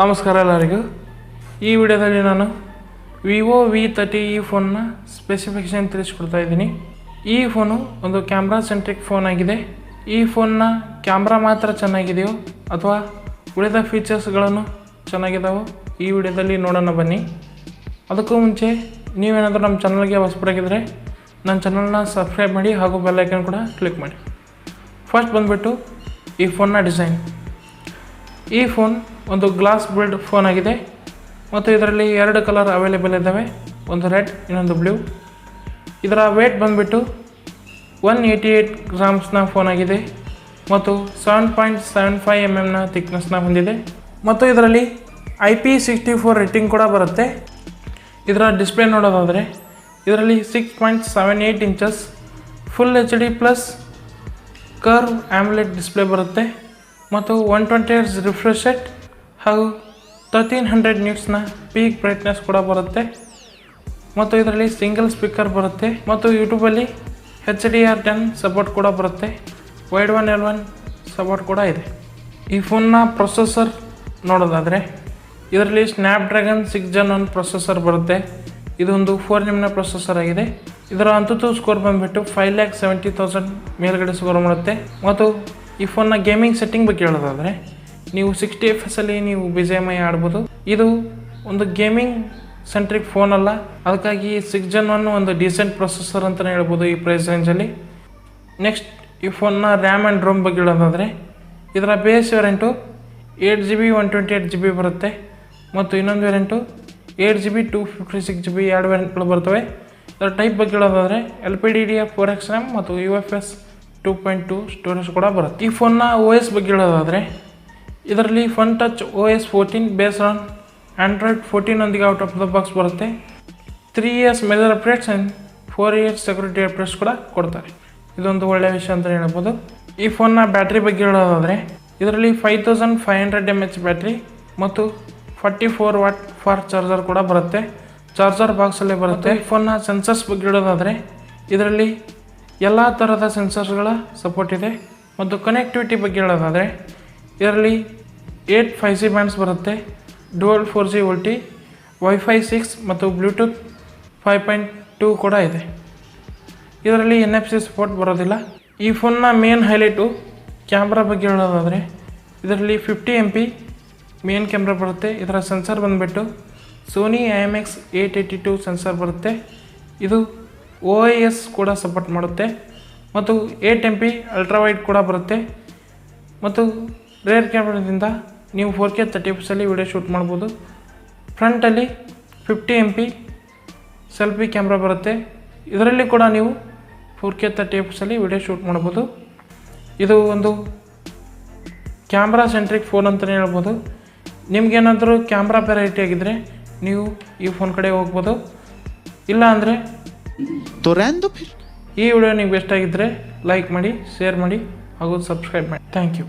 ನಮಸ್ಕಾರ ಎಲ್ಲರಿಗೂ. ಈ ವಿಡಿಯೋದಲ್ಲಿ ನಾನು ವಿವೋ ವಿ ತರ್ಟಿ ಈ ಫೋನ್ನ ಸ್ಪೆಸಿಫಿಕೇಷನ್ ತಿಳಿಸ್ಕೊಡ್ತಾ ಇದ್ದೀನಿ. ಈ ಫೋನು ಒಂದು ಕ್ಯಾಮ್ರಾ ಸೆಂಟ್ರಿಕ್ ಫೋನ್ ಆಗಿದೆ. ಈ ಫೋನ್ನ ಕ್ಯಾಮ್ರಾ ಮಾತ್ರ ಚೆನ್ನಾಗಿದೆಯೋ ಅಥವಾ ಉಳಿದ ಫೀಚರ್ಸ್ಗಳನ್ನು ಚೆನ್ನಾಗಿದ್ದಾವೋ ಈ ವಿಡಿಯೋದಲ್ಲಿ ನೋಡೋಣ ಬನ್ನಿ. ಅದಕ್ಕೂ ಮುಂಚೆ ನೀವೇನಾದರೂ ನಮ್ಮ ಚಾನಲ್ಗೆ ಹೊಸಬರಾಗಿದ್ದರೆ ನನ್ನ ಚಾನಲ್ನ ಸಬ್ಸ್ಕ್ರೈಬ್ ಮಾಡಿ ಹಾಗೂ ಬೆಲ್ಲೈಕನ್ ಕೂಡ ಕ್ಲಿಕ್ ಮಾಡಿ. ಫಸ್ಟ್ ಬಂದುಬಿಟ್ಟು ಈ ಫೋನ್ನ ಡಿಸೈನ್ ಈ ಫೋನ್ ಒಂದು ಗ್ಲಾಸ್ ಬಿಲ್ಡ್ ಫೋನ್ ಆಗಿದೆ. ಮತ್ತು ಇದರಲ್ಲಿ ಎರಡು ಕಲರ್ ಅವೈಲೇಬಲ್ ಇದ್ದಾವೆ. ಒಂದು ರೆಡ್ ಇನ್ನೊಂದು ಬ್ಲೂ ಇದರ ವೇಟ್ ಬಂದುಬಿಟ್ಟು ಒನ್ ಏಯ್ಟಿ ಏಯ್ಟ್ ಗ್ರಾಮ್ಸ್ನ ಫೋನ್ ಆಗಿದೆ. ಮತ್ತು seven point seven five M ಎಮ್ನ ಥಿಕ್ನೆಸ್ನ ಹೊಂದಿದೆ. ಮತ್ತು ಇದರಲ್ಲಿ I P sixty four rating ಕೂಡ ಬರುತ್ತೆ. ಇದರ ಡಿಸ್ಪ್ಲೇ ನೋಡೋದಾದರೆ, ಇದರಲ್ಲಿ six point seven eight inches full H D plus curve AMOLED display ಬರುತ್ತೆ. ಮತ್ತು one twenty hertz refresh set ಹಾಗೂ ತರ್ಟೀನ್ ಹಂಡ್ರೆಡ್ ನ್ಯೂಟ್ಸ್ನ ಪೀಕ್ ಬ್ರೈಟ್ನೆಸ್ ಕೂಡ ಬರುತ್ತೆ. ಮತ್ತು ಇದರಲ್ಲಿ ಸಿಂಗಲ್ ಸ್ಪೀಕರ್ ಬರುತ್ತೆ. ಮತ್ತು ಯೂಟ್ಯೂಬಲ್ಲಿ H D R ten support ಕೂಡ ಬರುತ್ತೆ. Wide one L one support ಕೂಡ ಇದೆ. ಈ ಫೋನ್ನ ಪ್ರೊಸೆಸರ್ ನೋಡೋದಾದರೆ, ಇದರಲ್ಲಿ Snapdragon six gen one processor ಬರುತ್ತೆ. ಇದೊಂದು ಫೋರ್ ನಿಮ್ನ ಪ್ರೊಸೆಸರ್ ಆಗಿದೆ. ಇದರ ಅಂತೂ ಸ್ಕೋರ್ ಬಂದುಬಿಟ್ಟು ಫೈವ್ ಲ್ಯಾಕ್ ಸೆವೆಂಟಿ ತೌಸಂಡ್ ಮೇಲ್ಗಡೆ ಸ್ಕೋರ್ ಮಾಡುತ್ತೆ. ಮತ್ತು ಈ ಫೋನ್ನ ಗೇಮಿಂಗ್ ಸೆಟ್ಟಿಂಗ್ ಬಗ್ಗೆ ಹೇಳೋದಾದರೆ ನೀವು ಸಿಕ್ಸ್ಟಿ ಎಫ್ ಎಸ್ ಅಲ್ಲಿ ನೀವು ಬಿ ಎಂ ಐ ಆಡ್ಬೋದು. ಇದು ಒಂದು ಗೇಮಿಂಗ್ ಸೆಂಟ್ರಿಕ್ ಫೋನ್ ಅಲ್ಲ. ಅದಕ್ಕಾಗಿ ಸಿಕ್ಸ್ ಜನ್ ಒನ್ ಒಂದು ಡೀಸೆಂಟ್ ಪ್ರೊಸೆಸರ್ ಅಂತಲೇ ಹೇಳ್ಬೋದು ಈ ಪ್ರೈಸ್ ರೇಂಜಲ್ಲಿ ನೆಕ್ಸ್ಟ್ ಈ ಫೋನ್ನ ರ್ಯಾಮ್ ಆ್ಯಂಡ್ ರೋಮ್ ಬಗ್ಗೆ ಹೇಳೋದಾದರೆ, ಇದರ base variant eight G B one twenty eight G B ಬರುತ್ತೆ. ಮತ್ತು ಇನ್ನೊಂದು variant eight G B two fifty six G B ಎರಡು ವೇರಿಯಂಟ್ಗಳು ಬರ್ತವೆ. ಇದರ ಟೈಪ್ ಬಗ್ಗೆ ಹೇಳೋದಾದರೆ L P D D F four X RAM ಮತ್ತು U F S two point two storage ಕೂಡ ಬರುತ್ತೆ. ಈ ಫೋನ್ನ ಓ ಎಸ್ ಬಗ್ಗೆ ಹೇಳೋದಾದರೆ ಇದರಲ್ಲಿ fun touch O S fourteen base on Android ಫೋರ್ಟೀನೊಂದಿಗೆ out of the box ಬರುತ್ತೆ. Three years major updates and four years security updates ಕೂಡ ಕೊಡ್ತಾರೆ. ಇದೊಂದು ಒಳ್ಳೆಯ ವಿಷಯ ಅಂತ ಹೇಳ್ಬೋದು. ಈ ಫೋನ್ನ ಬ್ಯಾಟ್ರಿ ಬಗ್ಗೆ ಹೇಳೋದಾದರೆ ಇದರಲ್ಲಿ five thousand five hundred M H battery ಮತ್ತು forty four watt for charger ಕೂಡ ಬರುತ್ತೆ. ಚಾರ್ಜರ್ ಬಾಕ್ಸಲ್ಲೇ ಬರುತ್ತೆ. ಈ ಫೋನ್ನ ಸೆನ್ಸರ್ಸ್ ಬಗ್ಗೆ ಹೇಳೋದಾದರೆ ಇದರಲ್ಲಿ ಎಲ್ಲ ಥರದ ಸೆನ್ಸರ್ಸ್ಗಳ ಸಪೋರ್ಟ್ ಇದೆ. ಮತ್ತು ಕನೆಕ್ಟಿವಿಟಿ ಬಗ್ಗೆ ಹೇಳೋದಾದರೆ ಇದರಲ್ಲಿ ಏಟ್ ಫೈವ್ ಜಿ ಬ್ಯಾಂಡ್ಸ್ ಬರುತ್ತೆ. Dual four G VoLTE wifi six ಮತ್ತು ಬ್ಲೂಟೂತ್ ಫೈವ್ ಪಾಯಿಂಟ್ ಟೂ ಕೂಡ ಇದೆ. ಇದರಲ್ಲಿ ಎನ್ ಎಫ್ ಸಿ ಸಪೋರ್ಟ್ ಬರೋದಿಲ್ಲ. ಈ ಫೋನ್ನ ಮೇನ್ ಹೈಲೈಟು ಕ್ಯಾಮ್ರಾ ಬಗ್ಗೆ ಹೇಳೋದಾದರೆ, ಇದರಲ್ಲಿ fifty M P main camera ಬರುತ್ತೆ. ಇದರ ಸೆನ್ಸರ್ ಬಂದುಬಿಟ್ಟು Sony I M X eight eighty two sensor ಬರುತ್ತೆ. ಇದು ಓ ಐ ಎಸ್ ಕೂಡ ಸಪೋರ್ಟ್ ಮಾಡುತ್ತೆ. ಮತ್ತು ಏಟ್ ಎಂ ಪಿ ಅಲ್ಟ್ರಾವೈಡ್ ಕೂಡ ಬರುತ್ತೆ. ಮತ್ತು ರೇರ್ ಕ್ಯಾಮ್ರಾದಿಂದ ನೀವು ಫೋರ್ ಕೆ ತರ್ಟಿ ಎಫ್ಸಲ್ಲಿ ವಿಡಿಯೋ ಶೂಟ್ ಮಾಡ್ಬೋದು. ಫ್ರಂಟಲ್ಲಿ fifty M P selfie camera ಬರುತ್ತೆ. ಇದರಲ್ಲಿ ಕೂಡ ನೀವು ಫೋರ್ ಕೆ ತರ್ಟಿ ಎಫ್ಸಲ್ಲಿ ವಿಡಿಯೋ ಶೂಟ್ ಮಾಡ್ಬೋದು. ಇದು ಒಂದು ಕ್ಯಾಮ್ರಾ ಸೆಂಟ್ರಿಕ್ ಫೋನ್ ಅಂತಲೇ ಹೇಳ್ಬೋದು. ನಿಮಗೇನಾದರೂ ಕ್ಯಾಮ್ರಾ ವೆರೈಟಿ ಆಗಿದ್ದರೆ ನೀವು ಈ ಫೋನ್ ಕಡೆ ಹೋಗ್ಬೋದು. ಇಲ್ಲ ಅಂದರೆ ಈ ವಿಡಿಯೋ ನಿಮ್ಗೆ ಆಗಿದ್ದರೆ ಲೈಕ್ ಮಾಡಿ ಶೇರ್ ಮಾಡಿ ಹಾಗೂ ಸಬ್ಸ್ಕ್ರೈಬ್ ಮಾಡಿ. Thank you